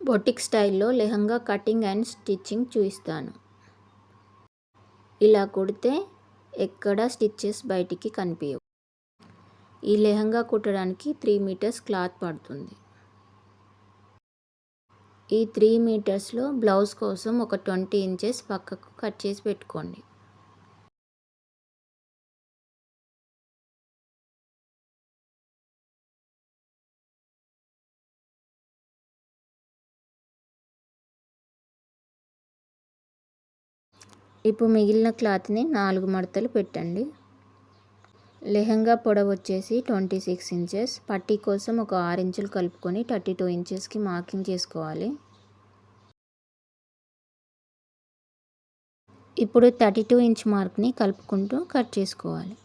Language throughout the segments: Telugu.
బొటిక్ స్టైల్లో లెహంగా కటింగ్ అండ్ స్టిచ్చింగ్ చూపిస్తాను ఇలా కుడితే ఎక్కడ స్టిచ్చెస్ బయటికి కనిపించవు ఈ లెహంగా కుట్టడానికి త్రీ మీటర్స్ క్లాత్ పడుతుంది. ఈ త్రీ మీటర్స్లో బ్లౌజ్ కోసం ఒక ట్వంటీ ఇంచెస్ పక్కకు కట్ చేసి పెట్టుకోండి. ఇప్పుడు మిగిలిన క్లాత్ని నాలుగు మడతలు పెట్టండి. లెహంగా పొడవు వచ్చేసి ట్వంటీ సిక్స్ ఇంచెస్. పట్టీ కోసం ఒక ఆరు ఇంచులు కలుపుకొని థర్టీ టూ ఇంచెస్కి మార్కింగ్ చేసుకోవాలి. ఇప్పుడు థర్టీ టూ ఇంచ్ మార్క్ని కలుపుకుంటూ కట్ చేసుకోవాలి.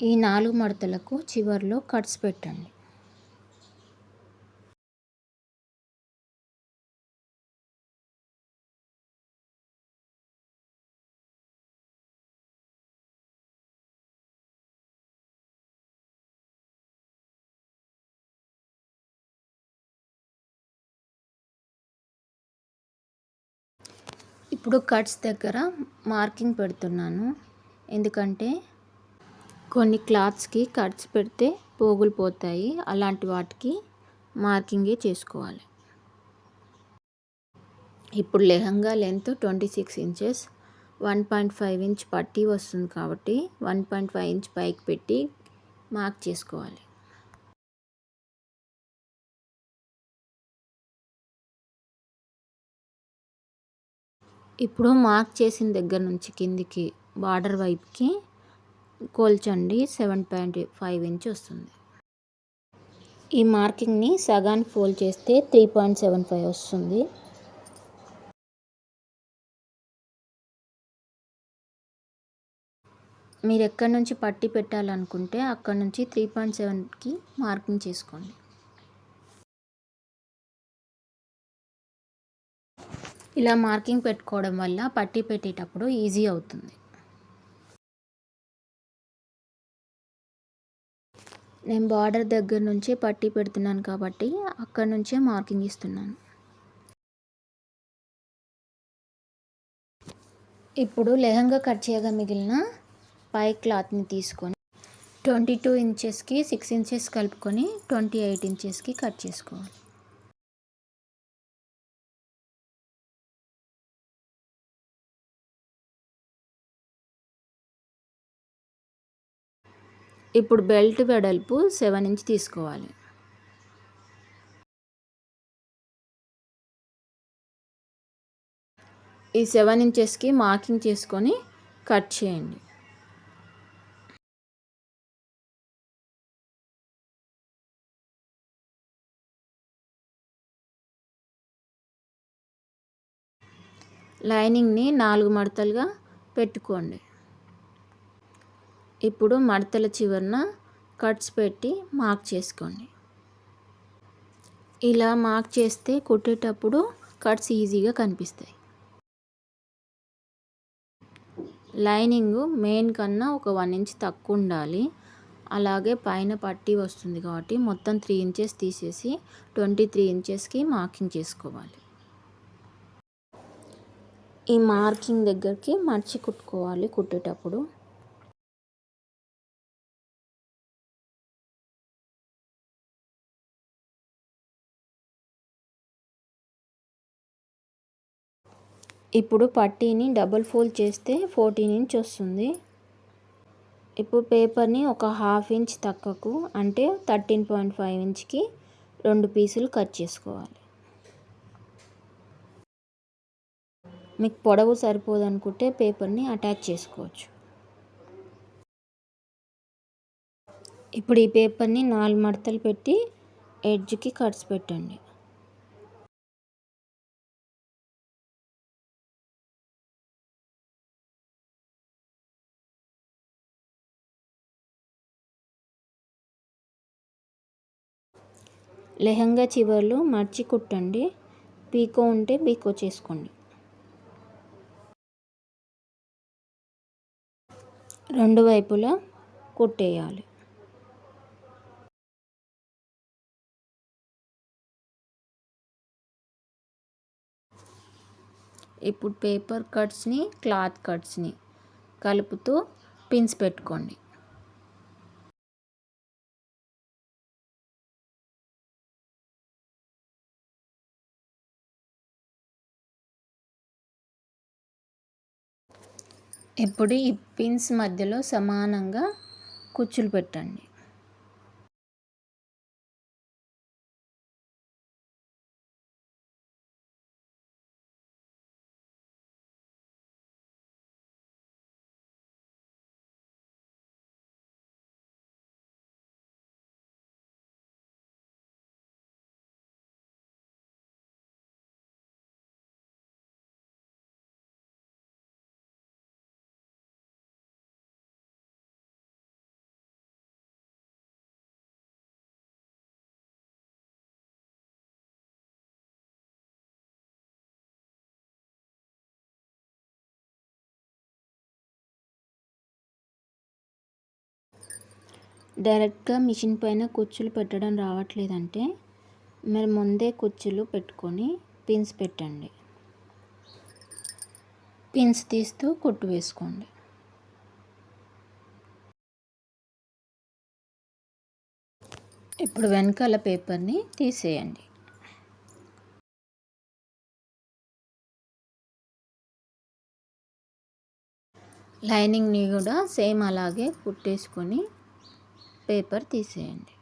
ఈ నాలుగు మడతలకు చివరిలో కట్స్ పెట్టండి. ఇప్పుడు కట్స్ దగ్గర మార్కింగ్ పెడుతున్నాను. ఎందుకంటే కొన్ని క్లాత్స్కి కట్స్ పెడితే పోగులు పోతాయి. అలాంటి వాటికి మార్కింగే చేసుకోవాలి. ఇప్పుడు lehenga length twenty six inches one point five inch పట్టీ వస్తుంది కాబట్టి వన్ పాయింట్ ఫైవ్ ఇంచ్ పైకి పెట్టి మార్క్ చేసుకోవాలి. ఇప్పుడు మార్క్ చేసిన దగ్గర నుంచి కిందికి బార్డర్ వైపుకి కోల్చండి. సెవెన్ పాయింట్ ఫైవ్ ఇంచ్ వస్తుంది. ఈ మార్కింగ్ని సగాన్ ఫోల్డ్ చేస్తే త్రీ పాయింట్ సెవెన్ ఫైవ్ వస్తుంది. మీరు ఎక్కడి నుంచి పట్టి పెట్టాలనుకుంటే అక్కడ నుంచి త్రీ పాయింట్ సెవెన్కి మార్కింగ్ చేసుకోండి. ఇలా మార్కింగ్ పెట్టుకోవడం వల్ల పట్టి పెట్టేటప్పుడు ఈజీ అవుతుంది. నేను బార్డర్ దగ్గర నుంచి పట్టి పెడుతున్నాను కాబట్టి అక్కడ నుంచే మార్కింగ్ ఇస్తున్నాను. ఇప్పుడు లెహంగా కట్ చేయగా మిగిలిన పై క్లాత్ని తీసుకొని ట్వంటీ టూ ఇంచెస్కి సిక్స్ ఇంచెస్ కలుపుకొని ట్వంటీ ఎయిట్ ఇంచెస్కి కట్ చేసుకోవాలి. ఇప్పుడు బెల్ట్ వెడల్పు సెవెన్ ఇంచ్ తీసుకోవాలి. ఈ సెవెన్ ఇంచెస్కి మార్కింగ్ చేసుకొని కట్ చేయండి. లైనింగ్ని నాలుగు మడతలుగా పెట్టుకోండి. ఇప్పుడు మడతల చివరన కట్స్ పెట్టి మార్క్ చేసుకోండి. ఇలా మార్క్ చేస్తే కుట్టేటప్పుడు కట్స్ ఈజీగా కనిపిస్తాయి. లైనింగ్ మెయిన్ కన్నా ఒక వన్ ఇంచ్ తక్కువ ఉండాలి. అలాగే పైన పట్టీ వస్తుంది కాబట్టి మొత్తం త్రీ ఇంచెస్ తీసేసి ట్వంటీ త్రీ ఇంచెస్కి మార్కింగ్ చేసుకోవాలి. ఈ మార్కింగ్ దగ్గరికి మర్చి కుట్టుకోవాలి కుట్టేటప్పుడు. ఇప్పుడు పట్టీని డబుల్ ఫోల్డ్ చేస్తే ఫోర్టీన్ ఇంచ్ వస్తుంది. ఇప్పుడు పేపర్ని ఒక హాఫ్ ఇంచ్ తక్కువకు అంటే థర్టీన్ పాయింట్ ఫైవ్ ఇంచ్కి రెండు పీసులు కట్ చేసుకోవాలి. మీకు పొడవు సరిపోదనుకుంటే పేపర్ని అటాచ్ చేసుకోవచ్చు. ఇప్పుడు ఈ పేపర్ని నాలుగు మడతలు పెట్టి ఎడ్జ్కి కట్స్ పెట్టండి. లెహంగా చివర్లు మర్చి కుట్టండి. పీకో ఉంటే పీకో చేసుకోండి. రెండు వైపులా కుట్టేయాలి. ఇప్పుడు పేపర్ కట్స్ని క్లాత్ కట్స్ని కలుపుతూ పిన్స్ పెట్టుకోండి. ఇప్పుడు ఈ పిన్స్ మధ్యలో సమానంగా కుచ్చులు పెట్టండి. డైరెక్ట్గా మిషన్ పైన కుచ్చులు పెట్టడం రావట్లేదంటే మరి ముందే కుచ్చులు పెట్టుకొని పిన్స్ పెట్టండి. పిన్స్ తీస్తూ కుట్టు వేసుకోండి. ఇప్పుడు వెనకాల పేపర్ని తీసేయండి. లైనింగ్ని కూడా సేమ్ అలాగే కుట్టేసుకొని పేపర్ తీసేయండి.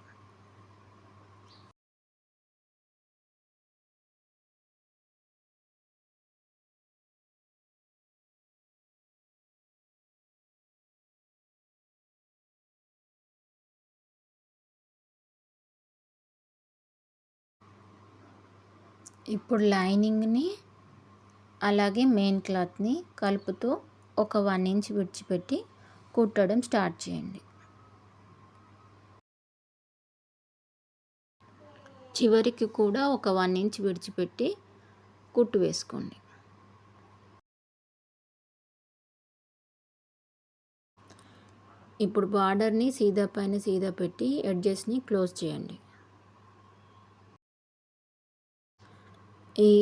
ఇప్పుడు లైనింగ్ని అలాగే మెయిన్ క్లాత్ని కలుపుతూ ఒక వన్ ఇంచ్ విడిచిపెట్టి కుట్టడం స్టార్ట్ చేయండి. చివరికి కూడా ఒక వన్ ఇంచ్ విడిచిపెట్టి కుట్టు వేసుకోండి. ఇప్పుడు బార్డర్ని సీదా పైన సీదా పెట్టి ఎడ్జెస్ని క్లోజ్ చేయండి. ఈ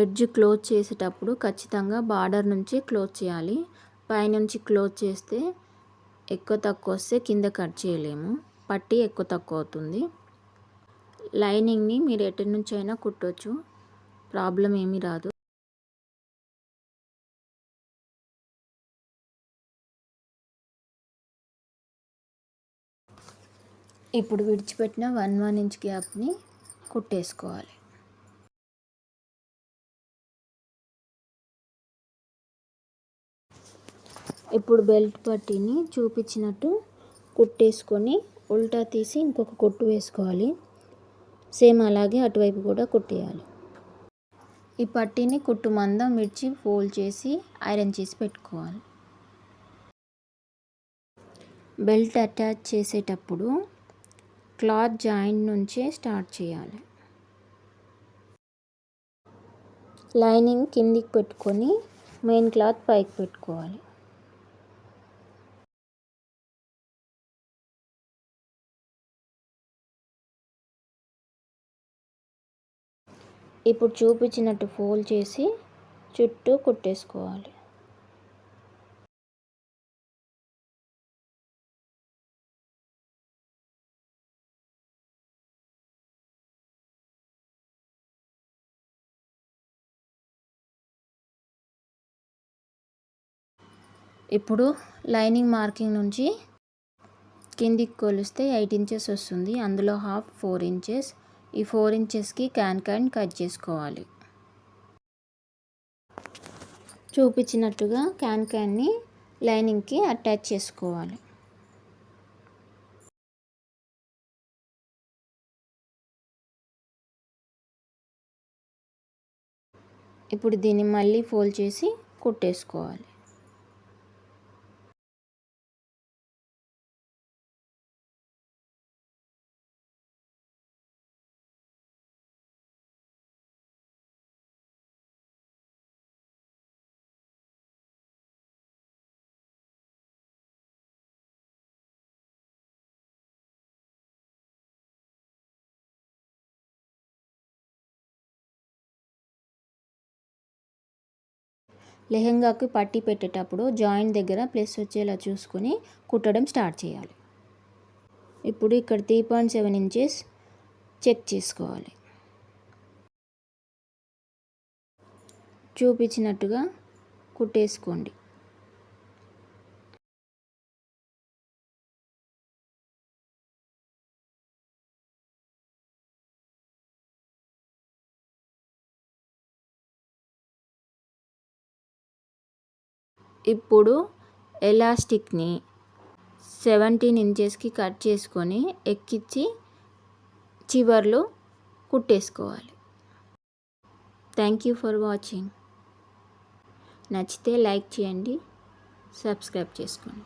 ఎడ్జ్ క్లోజ్ చేసేటప్పుడు ఖచ్చితంగా బార్డర్ నుంచి క్లోజ్ చేయాలి. పైనుంచి క్లోజ్ చేస్తే ఎక్కువ తక్కువ వస్తే కింద కట్ చేయలేము. పట్టి ఎక్కువ తక్కువ అవుతుంది. లైనింగ్ని మీరు ఎటు నుంచి అయినా కుట్టవచ్చు ప్రాబ్లం ఏమీ రాదు. ఇప్పుడు విడిచిపెట్టిన వన్ వన్ ఇంచ్ గ్యాప్ని కుట్టేసుకోవాలి. ఇప్పుడు బెల్ట్ పట్టీని చూపించినట్టు కుట్టేసుకొని ఉల్టా తీసి ఇంకొక కుట్టు వేసుకోవాలి. సేమ్ అలాగే అటువైపు కూడా కుట్టేయాలి. ఈ పట్టీని కుట్టు మందం మిర్చి ఫోల్డ్ చేసి ఐరన్ చేసి పెట్టుకోవాలి. బెల్ట్ అటాచ్ చేసేటప్పుడు క్లాత్ జాయింట్ నుంచే స్టార్ట్ చేయాలి. లైనింగ్ కిందికి పెట్టుకొని మెయిన్ క్లాత్ పైకి పెట్టుకోవాలి. ఇప్పుడు చూపించినట్టు ఫోల్డ్ చేసి చుట్టూ కుట్టేసుకోవాలి. ఇప్పుడు లైనింగ్ మార్కింగ్ నుంచి కిందికి కొలిస్తే ఎయిట్ ఇంచెస్ వస్తుంది. అందులో హాఫ్ ఫోర్ ఇంచెస్ ఈ ఫోర్ ఇంచెస్కి క్యాన్ క్యాన్ కట్ చేసుకోవాలి. చూపించినట్టుగా క్యాన్ క్యాన్ని లైనింగ్కి అటాచ్ చేసుకోవాలి. ఇప్పుడు దీన్ని మళ్ళీ ఫోల్డ్ చేసి కుట్టేసుకోవాలి. లెహెంగాకి పట్టి పెట్టేటప్పుడు జాయింట్ దగ్గర ప్లస్ వచ్చేలా చూసుకొని కుట్టడం స్టార్ట్ చేయాలి. ఇప్పుడు ఇక్కడ three point seven inches check చేసుకోవాలి. చూపించినట్టుగా కుట్టేసుకోండి. ఇప్పుడు ఎలాస్టిక్ని సెవెంటీన్ ఇంచెస్కి కట్ చేసుకొని ఎక్కించి చివర్లో కుట్టేసుకోవాలి. థ్యాంక్ యూ ఫర్ వాచింగ్ నచ్చితే లైక్ చేయండి సబ్స్క్రైబ్ చేసుకోండి.